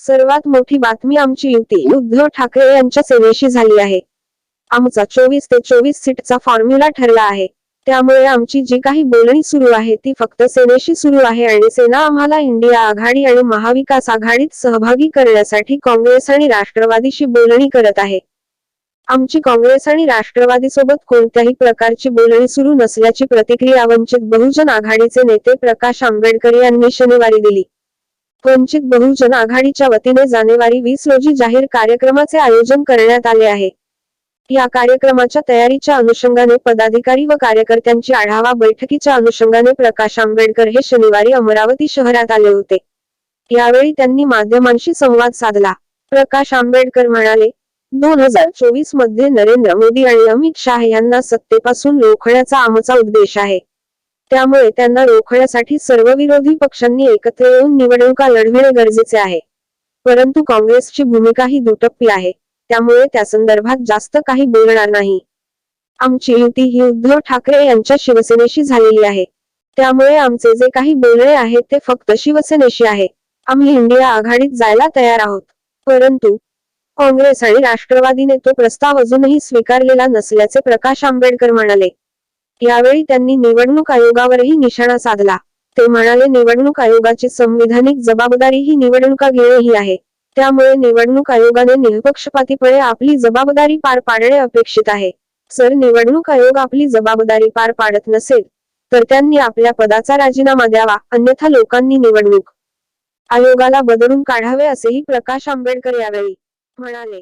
सर्वात मोठी बातमी आमची युती. उद्धव ठाकरे यांच्या सेनेशी झाली आहे. आमचा चोवीस ते चोवीस सीटचा फॉर्म्युला ठरला आहे. त्यामुळे आमची जी काही बोलणी सुरू आहे ती फक्त सेनेशी सुरू आहे आणि सेना आम्हाला इंडिया आघाडी आणि महाविकास आघाडीत सहभागी करण्यासाठी काँग्रेस आणि राष्ट्रवादीशी बोलणी करत आहे. आमची काँग्रेस आणि राष्ट्रवादी सोबत कोणत्याही प्रकारची बोलणी सुरू नसल्याची प्रतिक्रिया वंचित बहुजन आघाडीचे नेते प्रकाश आंबेडकर यांनी शनिवारी दिली. वंचित बहुजन आघाडीच्या वतीने जानेवारी वीस रोजी जाहीर कार्यक्रमाचे आयोजन करण्यात आले आहे. या कार्यक्रमाच्या तयारीच्या अनुषंगाने पदाधिकारी व कार्यकर्त्यांची आढावा बैठकीच्या अनुषंगाने प्रकाश आंबेडकर हे शनिवारी अमरावती शहरात आले होते. यावेळी त्यांनी माध्यमांशी संवाद साधला. प्रकाश आंबेडकर म्हणाले दोन हजार चोवीसमध्ये नरेंद्र मोदी आणि अमित शाह यांना सत्तेपासून रोखण्याचा आमचा उद्देश आहे. त्यामुळे त्यांना रोखण्यासाठी सर्व विरोधी पक्षांनी एकत्र येऊन निवडणुका लढविणे गरजेचे आहे. परंतु काँग्रेसची भूमिका ही दुटप्पी आहे त्यामुळे त्या संदर्भात जास्त काही बोलणार नाही. आमची युती ही उद्धव ठाकरे यांच्या शिवसेनेशी झालेली आहे. त्यामुळे आमचे जे काही बोलणे आहे ते फक्त शिवसेनेशी आहे. आम्ही इंडिया आघाडीत जायला तयार आहोत. परंतु काँग्रेस आणि राष्ट्रवादीने तो प्रस्ताव अजूनही स्वीकारलेला नसल्याचे प्रकाश आंबेडकर म्हणाले. यावेळी त्यांनी निवडणूक आयोगावरही निशाणा साधला. ते म्हणाले निवडणूक आयोगाची संविधानिक जबाबदारी ही निवडणुका घेणे ही आहे. त्यामुळे निवडणूक आयोगाने निपक्षपातीपणे आपली जबाबदारी पार पाडणे अपेक्षित आहे. सर निवडणूक आयोग आपली जबाबदारी पार पाडत नसेल तर त्यांनी आपल्या पदाचा राजीनामा द्यावा अन्यथा लोकांनी निवडणूक आयोगाला बदलून काढावे असेही प्रकाश आंबेडकर यावेळी म्हणाले.